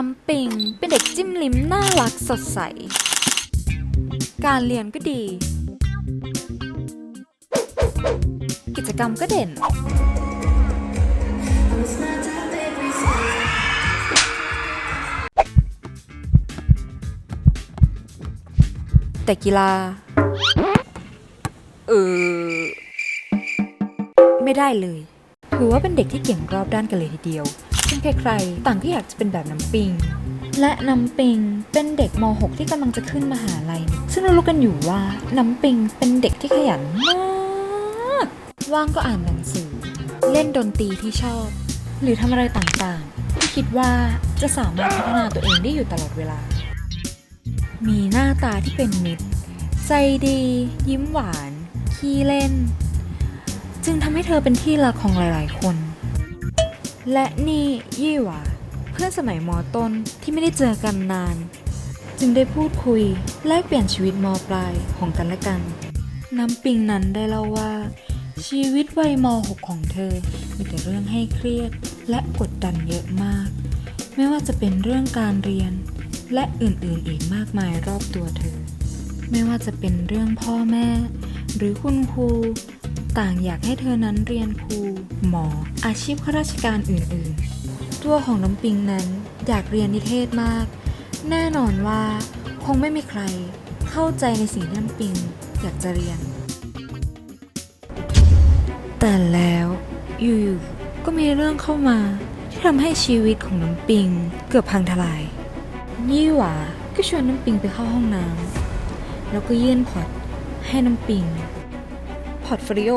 ้ำปิงเป็นเด็กจิ้มลิ้มน่ารักสดใส การเรียนก็ดี กิจกรรมก็เด่น แต่กีฬา เออ ไม่ได้เลย ถือว่าเป็นเด็กที่เก่งรอบด้านกันเลยทีเดียว ซึ่งใครๆต่างก็อยากจะเป็นแบบน้ำปิง และน้ำปิงเป็นเด็กม .6 ที่กำลังจะขึ้นมหาลัย ซึ่งเรารู้กันอยู่ว่าน้ำปิงเป็นเด็กที่ขยันมาก ว่างก็อ่านหนังสือ เล่นดนตรีที่ชอบ หรือทำอะไรต่างๆ ที่คิดว่าจะสามารถพัฒนาตัวเองได้อยู่ตลอดเวลา มีหน้าตาที่เป็นมิตร ใจดี ยิ้มหวาน ขี้เล่น จึงทำให้เธอเป็นที่รักของหลายๆ คน และนี่ยี่หวาเพื่อนสมัยมต้นที่ไม่ได้เจอกันนาน จึงได้พูดคุยแลกเปลี่ยนชีวิตมปลายของกันและกัน น้ำปิงนั้นได้เล่าว่า ชีวิตวัยม .6 ของเธอ มีแต่เรื่องให้เครียดและกดดันเยอะมาก ไม่ว่าจะเป็นเรื่องการเรียน และอื่นๆอีกมากมายรอบตัวเธอ ไม่ว่าจะเป็นเรื่องพ่อแม่ หรือคุณครู ต่างอยากให้เธอนั้นเรียนครู หมอ อาชีพข้าราชการอื่นๆ ตัวของน้ำปิงนั้นอยากเรียนนิเทศมาก แน่นอนว่าคงไม่มีใครเข้าใจในสิ่งที่น้ำปิงอยากจะเรียน แต่แล้วอยู่ๆก็มีเรื่องเข้ามา ที่ทำให้ชีวิตของน้ำปิงเกือบพังทลาย ยี่หวาก็ชวนน้ำปิงไปเข้าห้องน้ำแล้วก็ยื่นพอร์ตให้น้ำปิง อร์ตโฟลิโอ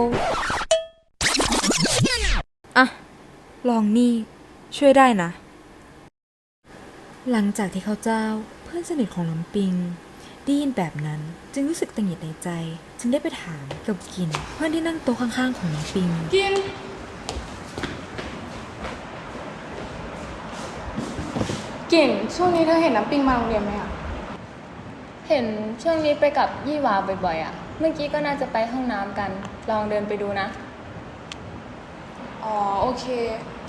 อะ ลองนี่ช่วยได้นะ หลังจากที่เขาเจ้าเพื่อนสนิทของน้ำปิงได้ยินแบบนั้นจึงรู้สึกตังหงิดในใจ จึงได้ไปถามกับกิน เพื่อนที่นั่งโต๊ะข้างๆของน้ำปิง กินกิ่งช่วงนี้เธอเห็นน้ำปิงมาโรงเรียนไหมอะเห็นช่วงนี้ไปกับยี่หวาบ่อยๆอะ มื่อกี้ก็น่าจะไปห้องน้ำกัน ลองเดินไปดูนะ อ๋อ โอเค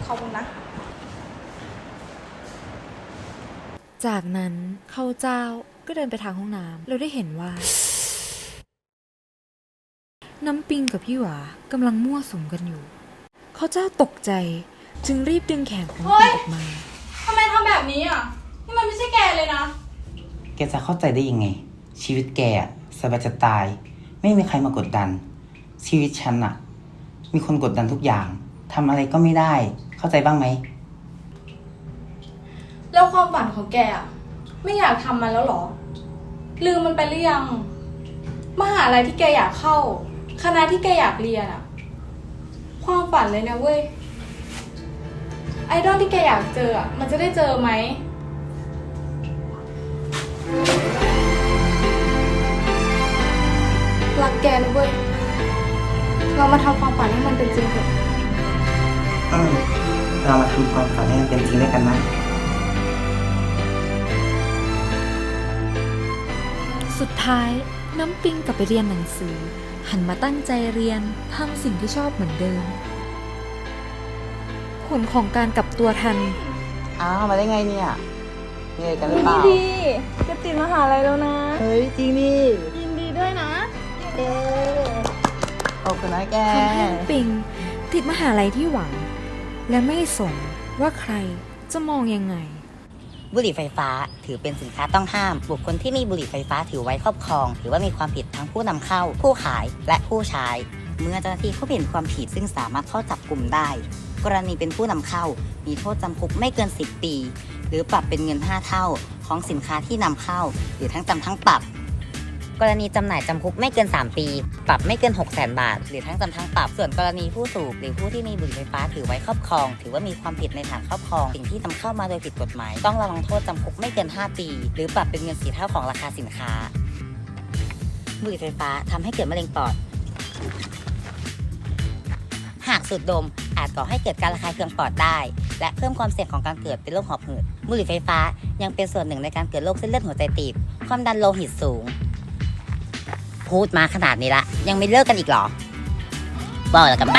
ขอบคุณนะ จากนั้นเขาเจ้าก็เดินไปทางห้องน้ำเราได้เห็นว่า น้ำปิงกับพี่หวากำลังมั่วสุมกันอยู่ เขาเจ้าตกใจจึงรีบดึงแขนของน้ำปิงออกมา ทำไมทำแบบนี้อะ นี่มันไม่ใช่แกเลยนะ แกจะเข้าใจได้ยังไง ชีวิตแกอะสบายจะตาย ไม่มีใครมากดดัน ชีวิตฉันอะมีคนกดดันทุกอย่างทำอะไรก็ไม่ได้ เข้าใจบ้างไหม แล้วความฝันของแกอะไม่อยากทำมันแล้วเหรอ ลืมมันไปหรือยัง มหาลัยที่แกอยากเข้า คณะที่แกอยากเรียนอะความฝันเลยนะเว้ย ไอดอลที่แกอยากเจออะมันจะได้เจอไหม เรามาทำความฝันให้มันเป็นจริงด้วยกันนะสุดท้ายน้ำปิงกลับไปเรียนหนังสือ หันมาตั้งใจเรียนทำสิ่งที่ชอบเหมือนเดิม ผลของการกลับตัวทัน อ้าวมาได้ไงเนี่ยมีอะไรกันหรือเปล่าดีจะติดมหาลัยแล้วนะ เฮ้ยจริงดิยินดีด้วยนะเอ๊ขอบคุณนะแกทำให้น้ำปิงติดมหาลัยที่หวัง และไม่สนว่าใครจะมองยังไง บุหรี่ไฟฟ้าถือเป็นสินค้าต้องห้าม บุคคลที่มีบุหรี่ไฟฟ้าถือไว้ครอบครอง ถือว่ามีความผิดทั้งผู้นำเข้า ผู้ขายและผู้ใช้ เมื่อเจ้าหน้าที่เขาเห็นความผิดซึ่งสามารถเข้าจับกลุ่มได้ กรณีเป็นผู้นำเข้า มีโทษจำคุกไม่เกิน 10 ปี หรือปรับเป็นเงิน 5 เท่า ของสินค้าที่นำเข้า หรือทั้งจำทั้งปรับ กรณีจำหน่ายจำคุกไม่เกิน 3 ปี ปรับไม่เกิน 6 0 0 0 0 0บาท หรือทั้งจำทั้งปรับ ส่วนกรณีผู้สูบหรือผู้ที่มีบุหรี่ไฟฟ้าถือไว้ครอบครอง ถือว่ามีความผิดในฐานครอบครอง สิ่งที่นำเข้ามาโดยผิดกฎหมาย ต้องระวังโทษจำคุกไม่เกิน 5 ปี หรือปรับเป็นเงินสีเท่าของราคาสินค้า บุหรี่ไฟฟ้าทำให้เกิดมะเร็งปอด หากสูดดมอาจก่อให้เกิดการระคายเคืองปอดได้ และเพิ่มความเสี่ยงของการเกิดเป็นโรคหอบหืดบุหรี่ไฟฟ้ายังเป็นส่วนหนึ่งในการเกิดโรคเส้นเลือดหัวใจตีบความดันโลหิตสูง พูดมาขนาดนี้ละ ยังไม่เลิกกันอีกเหรอบอกแล้วกันไป